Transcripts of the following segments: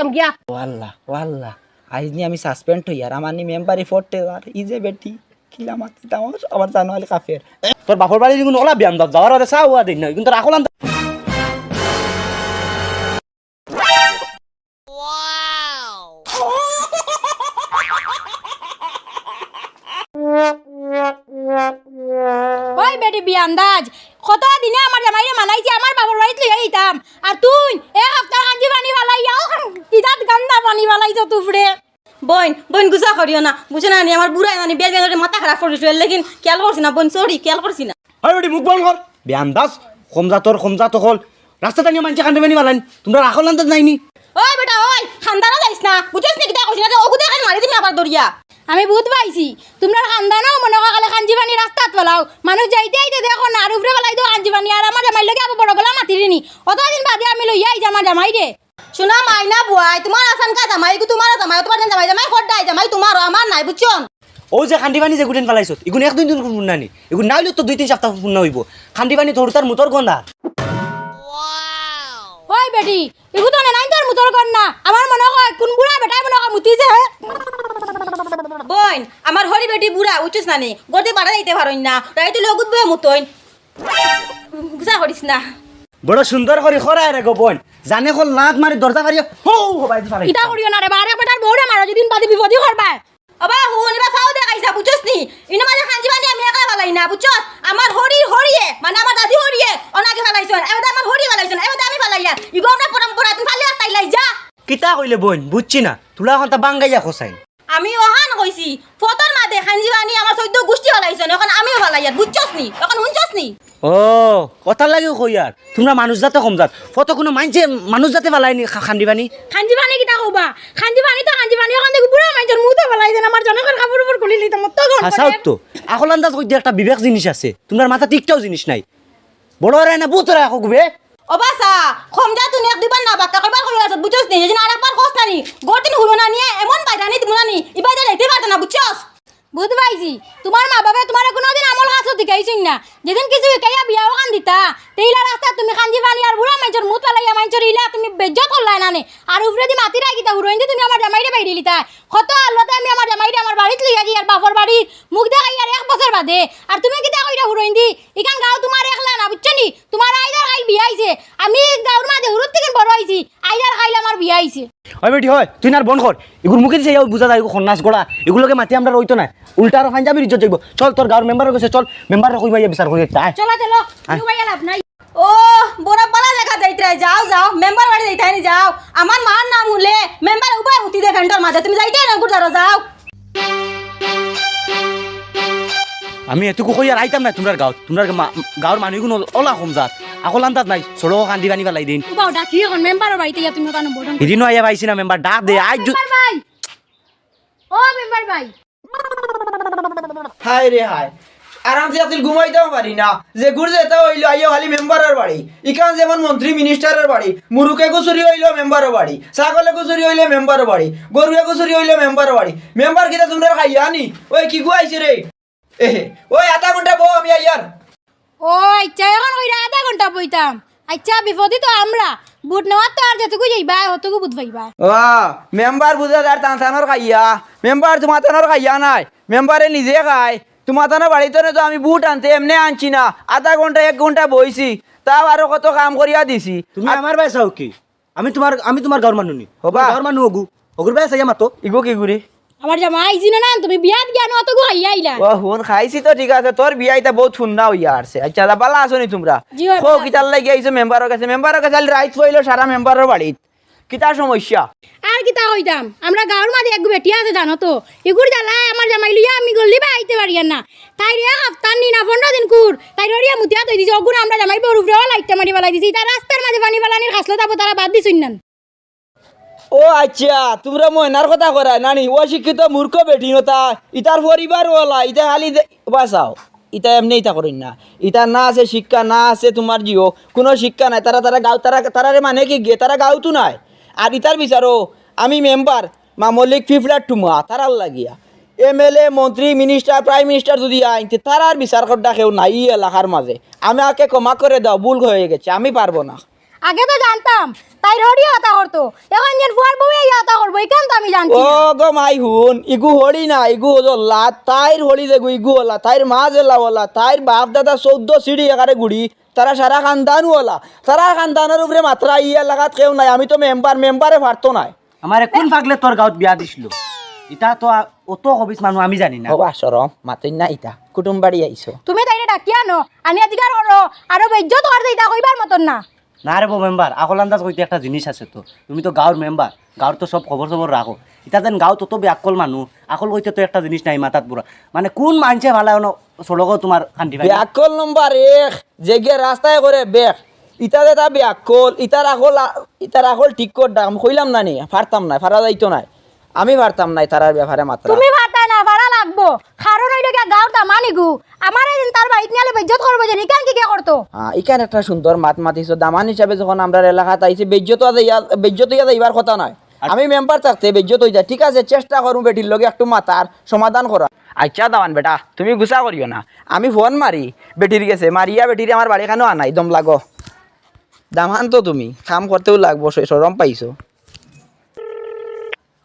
দিতাম গিয়া। ওয়াল্লা ওয়াল্লা আজ নি আমি সাসপেন্ড হই আর আমার নি মেম্বারি ফোরটে আর ই যে বেটি কিলা মাতি তামার আবার জানো আলি কাফের। তোর বাপর বাড়ি কিন্তু ওলা ব্যায়াম দাও যাওয়ার আরে চাও দিন না কিন্তু রাখলাম ওই বেটি বিয়ান্দাজ কত দিনে আমার জামাইরে মানাইছি আমার বাবার বাড়িত লইয়া আইতাম আর তুই এক সপ্তাহ কাঞ্জি পানি ফালাইয়াও ইদাত গান্দা পানি ফালাইছ তুফরে বোন বোন গুজা করিও না। বুঝে না নি আমার বুড়াই মানে বেল বেল মাথা খারাপ করেছিল লেকিন খেয়াল করছি না বোন সরি খেয়াল করছি না। হয় বেটি মুখ বন্ধ কর ব্যায়াম দাস কমজা তোর হল রাস্তাটা নিয়ে মানুষে কান্দে বেনি মালাইন তোমরা রাখলাম তো নাইনি। ওই বেটা ওই খান্দানা যাইস না। বুঝছিস নি কিতা কইছি না যে ওগুদে খান মারি দিমি আবার দরিয়া আমি বুঝ পাইছি তোমরা খানদানো মনে কালে কাঞ্জি পানি রাস্তাত পেলাও। মানুষ যাইতে আইতে দেখো না আর উপরে ফেলাই তো কাঞ্জি পানি আর আমার জামাই লগে আবার বড় গলা মাতিরিনি অতদিন বাদে আমি লইয়া আইছি আমার জামাই রে শোনা মাইনা বুয়াই তোমার আসান কা জামাই গু তোমার জামাই তোমার জামাই জামাই খড্ডাই জামাই তোমার আমার নাই বুঝছন ও যে খান্দি পানি যে গুটেন ফেলাইছত এগুন এক দুই দিন পূর্ণ নানি এগুন না হইলেও তো দুই তিন সপ্তাহ পূর্ণ হইব। খান্দি পানি তোর তার মুতর গন্ধা। ওই বেটি এগু তো নাই তোর মুতর না আমার মনে হয় কোন বুড়া বেটাই মনে হয় মুতি যে। হে বোন আমার হরি বেটি বুড়া বুঝছিস না নি গড়তে বাড়া যাইতে পারইন না। রাইতে লগুত বয়ে মুতইন। গুজা করিস না? বড় সুন্দর করে খরায় রে গোপন জানে কল লাত মারি দরজা মারি হো হবাই ফেলাই ইটা করিও না রে বারে বেটার বউরে মারা যেদিন বাদে বিপদই করবা অবা হুন এবার চাও দেখাইছা বুঝছস নি? ইনো মাঝে খাঞ্জি বানি আমি একা ফেলাই না বুঝছস আমার হরি হরিয়ে মানে আমার দাদি হরিয়ে অনাকে ফেলাইছন এবার আমার হরি ফেলাইছন এবার আমি ফেলাইয়া ইগো আমরা পরম্পরা তুমি ফালিয়া তাইলাই যা। কিতা কইলে বোন বুঝছি না। তুলা এখন তা বাঙ্গাইয়া খসাই আমি অহান কইছি ফতর মাদে খাঞ্জি বানি আমার চৈদ্দ গোষ্ঠী ফেলাইছন এখন আমিও ফেলাইয়া বুঝছস নি এখন শুনছস নি ও কথা লাগে কই আর তোমরা মানুষ যাতে কম যাত ফটো কোনো মানছে মানুষ যাতে ফেলাইনি খান্দি পানি খাঞ্জি পানি কিটা কবা? পানি তো পানি ওখান থেকে বুড়া মানুষের মুতে ফেলাই দেন আমার জনকের কাপড় উপর খুলি লিতাম তো গম হাসাও তো আকল আন্দাজ কই একটা বিবেক জিনিস আছে। তোমার মাথা টিকটাও জিনিস নাই। বড় রে না বুতরা এখন গুবে অবাসা, খমজা তুমি এক দুবার না বাক্কা করবার কই আছে বুঝছস নি যেদিন আরেকবার খোঁজ নানি। গোটিন হুলো না নিয়ে এমন বাইরানি তুমি নানি ইবাই দেখতে পারতে না বুঝছস বুধ ভাইজি তোমার মা বাবা তোমার কোনোদিন দিকাইছিন না। যেদিন কিছু কাইয়া বিয়া ওখান দিতা তেইলা রাস্তা তুমি খাঞ্জি পানি আর বুড়া মানুষের মুত ফেলাইয়া মানুষের ইলা, তুমি বেজ্জত করলাই নানে আর উপরে দি মাতি রাখি তা হুরইন তুমি আমার জামাইরে বাইরে লিতা কত আল্লাতে আমি আমার জামাইরে আমার বাড়িতে লইয়া গিয়ে আর বাপর বাড়ির মুখ দেখাই আর এক বছর বাদে। আর তুমি কিতা কইরা হুরইন দি ইখান গাও তোমার একলা না বুঝছ নি? তোমার আইদার খাইল বিয়া আইছে আমি গাঁর মাঝে হুরুর থেকে বড় হইছি আইদার খাইল আমার বিয়া আইছে। হয় বেটি হয় তুই না আর বন কর এগুলো মুখে দিছে বুঝা যায় খন্নাস গড়া এগুলোকে মাতি আমরা রইতো না উল্টা আরও পাঞ্জাবির ইজ্জত যাইব চল তোর গাঁর মেম্বার গেছে চল মেম্বার কই ভাইয়া বিচার করি আয় চলো চলো ভাইয়া লাভ নাই। ও বড় পালা দেখা যাইতে যাও যাও মেম্বার বাড়ি যাইতে নি যাও। আমার মার নাম হলে মেম্বার উপায় হুতি দে ফেন্টর মাঝে তুমি যাইতে না গুড় যাও। আমি এটুকু কই আর আইতাম না তোমরা গাঁত তোমরা গাঁর মানুষগুলো ওলা কম যাত আকল আন্দাজ নাই কান্দি বানি পেলাই দিন বাউ ডাকি এখন মেম্বারের বাড়িতে তুমি ওখানে বড় এদিনও আইয়া পাইছি না মেম্বার ডাক দে আজ ভাই ও মেম্বার ভাই হাই রে হাই আরামসে আসিল ঘুমাইতেও পারি না যে গুড় যেতে হইল আইও খালি মেম্বারের বাড়ি ইখান যেমন মন্ত্রী মিনিস্টারের বাড়ি মুরুকে গুচুরি হইল মেম্বারের বাড়ি ছাগলে গুচুরি হইলে মেম্বারের বাড়ি গরুয়ে গুচুরি হইলে মেম্বারের বাড়ি মেম্বার কিটা তোমরা খাইয়া নি ওই কি গুয়াইছে রে এহে ওই আধা ঘণ্টা বউ আমি আইয়ার ও আচ্ছা এখন কইরা আধা ঘণ্টা বইতাম। আচ্ছা বিপদই তো আমরা। বুট নেওয়ার তো আর যেটুকু যাইবা অতটুকু বুট পাইবা ও মেম্বার বুঝা যার টানটানোর খাইয়া। মেম্বার তোমার টানোর খাইয়া নাই। মেম্বারে নিজে খায়। তোমার টানোর বাড়িতে তো আমি বুট আনতে এমনি আনছি না। আধা ঘণ্টা এক ঘণ্টা বইছি। তাও আরও কত কাম করিয়া দিছি। তুমি আমার ভাই চাও কি? আমি তোমার আমি তোমার গাঁর মানুষ নি। হবা। গাঁর মানুষ অগু অগুর ভাই চাই মাতো ইগো কি গুরি আমার জামা আইছি না না তুমি বিয়াত জ্ঞান অতটুকু খাইয়া আইলা। ও হুন খাইছি তো ঠিক আছে। তোর বিয়া এটা বহুত শুননা হইয়া আসছে। আচ্ছা দা পালা আসনি তোমরা। খো ভালো কিতার লাগি আইছো মেম্বারের কাছে। মেম্বারের কাছে রাইট হইল সারা মেম্বারের বাড়িত। কিতা সমস্যা? আর কিতা কইতাম? আমরা গাঁর মাঝে এক বেটি আছে জানো তো? এগুর জ্বালায় আমার জামাই লইয়া আমি গল্লি বা আইতে পারি না তাই রে হাফতান নি না পনেরো দিন কুর তাই রিয়া মুতিয়া তৈ দিছি অগুর আমরা জামাই উপরেও লাইটটা মারি পেলাই দিছি। তার রাস্তার মাঝে পানি পেলানির খাসলো তারপর তারা বাদ দিছুন না ও আচ্ছা তোমরা ময়নার কথা করা নানি, ও শিক্ষিত মূর্খ বেটি নতা ইতার পরিবার ওলা, ইতা খালি বাঁচাও। ইতা এমনি ইতা করেন না। ইতা না আছে শিক্ষা, না আছে তোমার জিও। কোনো শিক্ষা নাই, তারা তারা গাও তারা তারারে মানে কি গে? তারা গাও তো নাই। আর ইতার বিচারো আমি মেম্বার, মা মল্লিক ফিফলার টুমা, তারার লাগিয়া। এম এল এ, মন্ত্রী মিনিস্টার প্রাইম মিনিস্টার যদি আইনতে তারার বিচার করতে কেউ নাই এলাকার মাঝে। আমাকে ক্ষমা করে দাও, ভুল হয়ে গেছে, আমি পারব না। আগে তো জানতাম তাই হরি হতা করতো এখন যেন ফুয়ার বউ এই হতা করব এখান তো আমি জানছি ও গো মাই হুন ইগু হড়ি না ইগু হল্লা তাইর হড়ি দেখু ইগু হল্লা তাইর মা জেলা হল্লা তাইর বাপ দাদা চৌদ্দ সিঁড়ি একারে গুড়ি তারা সারা খানদান হলা। সারা খানদানের উপরে মাত্রা ইয়া লাগাত কেউ নাই আমি তো মেম্বার মেম্বারে পারতো নাই। আমার কোন পাগলে তোর গাঁৱত বিয়া দিছিল? ইটা তো অত হবিস মানুহ আমি জানি না। হবা সরম মাতই না ইতা কুটুম বাড়ি আইছো তুমি তাইরে ডাকিয়া আনো আনি অধিকার করো আরও বেজ্জত করতে ইটা কইবার মতন না। না রে মেম্বার আকল আন্দাজ কইতে একটা জিনিস আছে তো। তুমি তো গাঁৱৰ মেম্বার গাঁৱৰ তো সব খবর খবর রাখো ইটা যেন গাঁৱত তত ব্যাকল মানুহ আকল কইতে তো একটা জিনিস নাই মাথাত পুরা মানে কোন মানছে ভালো চলক তোমার শান্তি পাই। ব্যাকল নম্বর এক জেগে রাস্তায় করে বেক ইটা এটা ব্যাকল ইটার আকল ইটার আকল ঠিক কর দাম কইলাম না নি? পারতাম না পারা যাইতো নাই। আমি পারতাম নাই তারার ব্যাপারে মাত্রা তুমি ভাতা না লাগবো? কারণ হইল গিয়া গাঁর তামানি গু আমার এদিন তার বাড়িতে নিয়ে বেজ্জত করব যে ইকান কি কে করতো হ্যাঁ এখানে একটা সুন্দর মাত মাতিছো। দামান হিসাবে যখন আমরা এলাকাতে আইছি বেজ্জত বেজ্জত ইয়া যাইবার কথা নয় আমি মেম্বার থাকতে বেজ্জত হয়ে যায়। ঠিক আছে চেষ্টা করুন বেটির লগে একটু মাতার সমাধান করা আচ্ছা দামান বেটা তুমি গুছা করিও না। আমি ফোন মারি বেটির গেছে মারিয়া বেটির আমার বাড়ি খানো আনাই দম লাগো। দামান তো তুমি কাম করতেও লাগবো সরম পাইছো।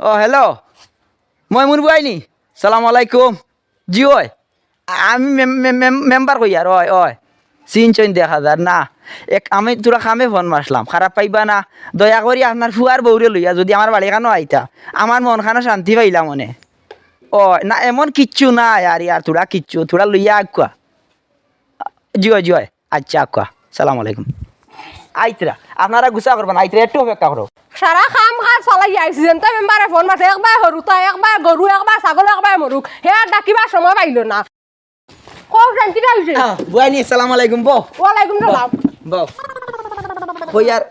ও হ্যালো মই মুন বুয়াইনি সালাম আলাইকুম। জি, ওই। আমি মেম্বার কই আর? ওই ওই। চিন চইন দেখা যার না। এক, আমি তোরা খামে ফোন মারলাম খারাপ পাইবা না। দয়া করি আপনার ফুয়ার বউরে লইয়া যদি আমার বাড়ি খানো আইতা। আমার মন খানো শান্তি পাইলা মনে। ও না, এমন কিচ্ছু না আর ইয়ার তোরা কিচ্ছু। তোরা লইয়া আগুয়া জিও জিও আচ্ছা আগুয়া সালাম আলাইকুম। আইতরা। আপনারা গুছা করবেন আইতরা একটু অপেক্ষা করো। সারা খার চলাই আইছি যেনটা মেম্বারে ফোন মারছে একবার হরুতা একবার গরু একবার ছাগল একবার মরুক হে আর ডাকিবার সময় পাইল না। কোন শান্তিটা হয়েছে বুয়াইনি সালাম আলাইকুম বো ওয়ালাইকুম সালাম। বউ কই আর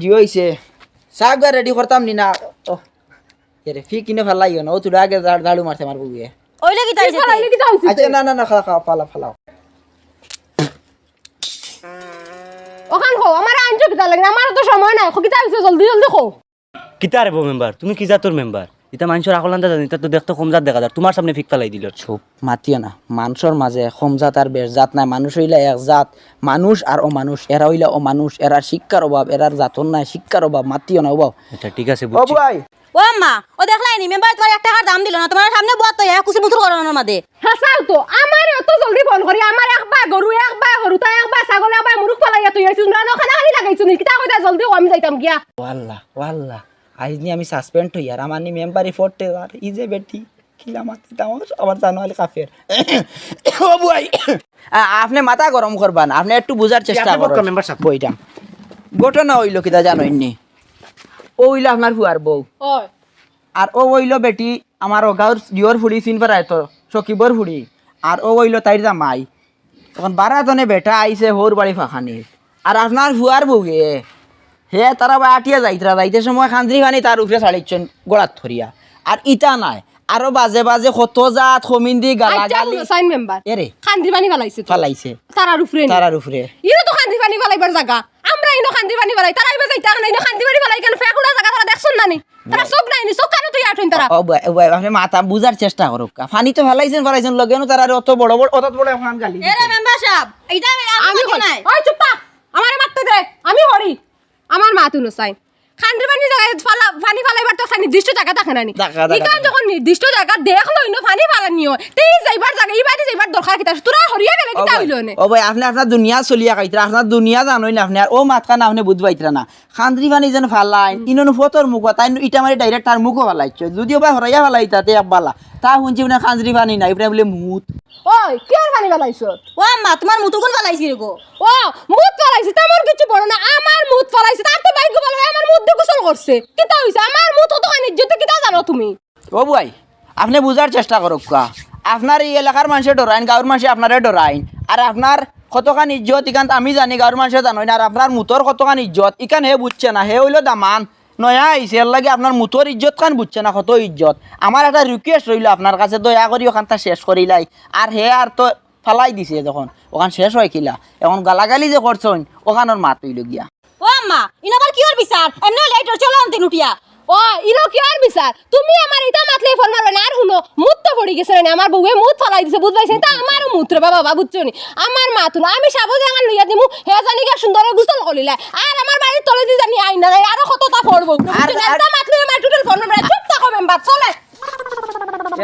জিও হইছে শাক রেডি করতাম নি না? ও এরে ফি কিনে ফেলাই না? ও তুই আগে ঝাড় ঝাড়ু মারতে মারবো গিয়ে ওইলে কি তাই আচ্ছা না না না খাওয়া খাওয়া পালা ফালাও ওখান খো আমার আনছো কিতা লাগে? আমার তো সময় নাই। কিতা হয়েছে জলদি জলদি খো কিতা রে মেম্বার তুমি কি জাতর মেম্বার ইটা মানুষের আকল আন্দাজ জানি তো দেখতে কম জাত দেখা যায়। তোমার সামনে ফিক ফেলাই দিল চুপ মাতিও না। মানুষের মাঝে কম জাত আর বেশ জাত নাই। মানুষ হইলে এক জাত। মানুষ আর অমানুষ। এরা হইলে অমানুষ। এরার শিক্ষার অভাব এরার জাতন নাই। শিক্ষার অভাব মাতিও না। অভাব আচ্ছা ঠিক আছে ও বুঝছি। ভাই। ও আম্মা ও দেখলাই নি মেম্বার তোমার এক টাকার দাম দিল না। তোমার সামনে বত তো কুসি মুথুর করানোর মাঝে হাসাল তো। আমার এত জলদি ফোন করি আমার একবার গরু একবার হরুতা একবার ছাগল একবার মুরুক ফলাইয়া তুই আইছিস না। নি কইতা জলদি আমি যাইতাম গিয়া। ওয়াল্লা ওয়াল্লা আজ নি আমি সাসপেন্ড হই আর আমার নি মেম্বারি ফোরতে আর ই যে বেটি কিলা মাতি তাও আমার জানোয়ালি কাফের। ও ভাই আপনি মাথা গরম করবা না আপনি একটু বুঝার চেষ্টা করুন। member সাহেব। বইটা। ঘটনা হইল কিতা জানোই নি ও হইল আপনার ফুয়ার বউ। আর ও হইল বেটি আমার গাঁর জিওর ফুড়ি চিন পারায় তো সকিবর ফুড়ি। আর ও হইল তাইর জামাই। তখন বারাজনে বেটা আইছে হোর বাড়ি ফাঁকানি আর আপনার ফুয়ার বউয়ে হে তারা বা আটিয়া যাইতরা যাইতে সময় খান্দ্রি খানি তার উপরে ছাড়িচ্ছেন গোড়াত ধরিয়া। আর ইটা নাই আরও বাজে বাজে কত জাত গালা আচ্ছা গালি। সাইন মেম্বার এরে খান্দি পানি ফেলাইছে তো। ফালাইছে। তারার উপরে। তারার উপরে। ইনো তো খান্দি পানি ফেলাইবার জায়গা আমরা ইনো খান্দি পানি ফেলাই তারা ইবে যাইতা না ইনো খান্দি পানি ফেলাই কেন? ফেকুড়া জায়গা তারা দেখছুন না নি? তারা চোখ নাই নি চোখ কানে তুই আঠুন তারা। ও ভাই, আপনি মাথা বুঝার চেষ্টা করুক। ফানি তো ফেলাইছেন ফেলাইছেন লগেনো তারা অত বড় বড় অত বড় এখন গালি এরে মেম্বার সাহেব এইটা আমি ওই চুপ থাক। আমার মারতে দে আমি হরি। আমার মা তুনো চাই। খান্দির পানি জায়গায় ফালা পানি ফালাইবার তো নির্দিষ্ট জায়গা থাকে না নি? ইকান যখন নির্দিষ্ট জায়গা দেখল ইনো পানি ফালানি হয় তেই যাইবার জায়গা এই বাড়ি যাইবার দরকার কিতা তোরা হরিয়া গেলে কিতা হইল নে? ও ভাই আপনি আপনার দুনিয়া চলিয়া খাইতরা আপনার দুনিয়া জানোই না আপনি আর ও মাতখান আপনি বুঝ পাইতরা না। খান্দ্রি পানি যেন ফালাই ইনন ফতর মুখ তাই ইটা মারি ডাইরেক্ট তার মুখও ফালাইছে। যদিও বা হরাইয়া ফালাই তাতে এক বালা। তা শুনছি মানে খান্দ্রি পানি নাই ইবরা বলে মুত ওই কি আর পানি ফালাইছো ও আম্মা তোমার মুথুর কোন ফেলাইছি রে গো ও মুত ফালাইছে তেমন কিছু বড় না আমার মুত ফালাইছে তার তো বাইক বলে আমার মুত দিয়ে গোসল করছে কিতা হইছে আমার মুত তো খানি যদি কিতা জানো তুমি? ও ভাই আপনি বুঝার চেষ্টা করুক কা আপনার এই এলাকার মানুষের ডরাইন গাঁর মানুষে আপনারে ডরাইন আর আপনার কতখান ইজ্জত ইকান আমি জানি গাঁর মানুষে জানোই না আর আপনার মুতর কতখান ইজ্জত ইকান হে বুঝছে না হে হইল দামান। নয়া আইসে এর লাগে আপনার মুতোর ইজ্জত খান বুঝছে না কত ইজ্জত? আমার একটা রিকোয়েস্ট রইল আপনার কাছে, দয়া করি ওখানটা শেষ করিলাই আর হে আর তো ফালাই দিছে যখন। ওখান শেষ হয় কিলা। এখন গালাগালি যে করছেন ওখানোর মা তুইল গিয়া। ও মা ইনাবার কি আর বিচার এমনি লেট চলো অন্তিন উঠিয়া। ও ইনো কি আর বিচার তুমি আমার ইটা মাতলে ফোন মারবে না আর হুনো মুত পড়ি গেছে রে আমার বউয়ে মুত ফলাই দিছে বুঝ পাইছে তা আমারও মুত রে বাবা বাবা বুঝছ নি? আমার মা তুলো আমি সাবো জাঙ্গা লইয়া দিমু হে জানি কে সুন্দর গুসল করিলা। আর আমার বাড়ির তলে দি জানি আইনা নাই আরও কতটা পড়ব? আর- আর- এটা মাতলে আমার টোটাল ফোন মারবে চুপ থাকো মেম্বার চলে।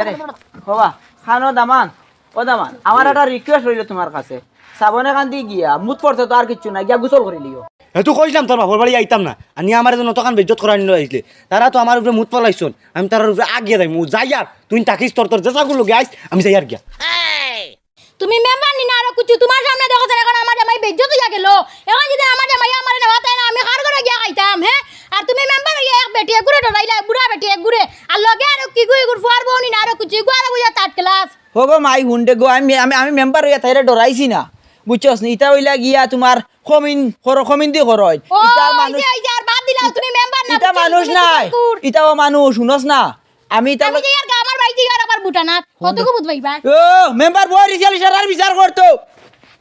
এরে বাবা খানো দামান ও দামান আমার একটা রিকোয়েস্ট রইল তোমার কাছে। সাবনে কান দিয়ে গিয়া মুত পড়তে তো আর কিছু না গিয়া গোসল করে লিও এতো কইলাম তোর বাপর বাড়ি আইতাম না। আনি আমার জন্য তখন বেজ্জত করা নিল আইসলে তারা তো আমার উপরে মুত পলাইছন। আমি তার উপরে আগিয়ে যাই মু যাই আর তুই তাকিস তোর তোর জেসাগুলো গাইস আমি যাই আর গিয়া। তুমি মেম্বার নি না আরও কিছু তোমার সামনে দেখো যেন এখন আমার জামাই বেজ্জত হইয়া গেল এখন যদি আমার জামাই আমার নেওয়া তাই না আমি কার করে গিয়া খাইতাম হ্যাঁ আর তুমি মেম্বার হইয়া এক বেটি এক ঘুরে ডরাইলা বুড়া বেটি এক ঘুরে আর লগে আরও কি গুই গুর ফুয়ার বউনি না আরও কিছু গো আরও বুঝা তাট ক্লাস হগো মাই হুন্ডে গো আমি আমি আমি মেম্বার হইয়া তাইরে ডরাইছি না। বুঝছস নি? ইটা হইলা গিয়া তোমার খমিন খর খমিন দি ও ইটা মানুষ ইটা মানুষ নাই। ইটাও মানুষ শুনস না? আমি ইটা আমার বাড়িতে আর আবার বুটানাথ কতটুকু বুঝবাইবা ও মেম্বার বই রিসাল ইশারার বিচার করতো।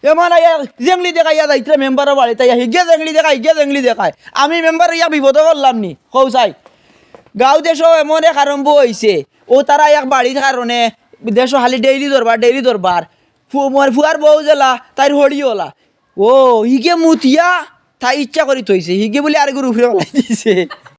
এমন আয়া জেংলি দেখাই ইয়া যাইতে মেম্বারও হিগে জেংলি দেখাই হিগে জেংলি দেখায়। আমি মেম্বার ইয়া বিপদ করলাম নি কৌ চাই। গাঁও দেশও এমন এক আরম্ভ হয়েছে ও তারা এক বাড়ির কারণে দেশ খালি ডেইলি দরবার ডেইলি দরবার মোর ফুয়ার বউ জেলা, তাইর হড়ি ওলা। ও, হিগে মুতিয়া, তাই ইচ্ছা করি থইছে। হিগে বলে আর গুরু ফিরে দিছে।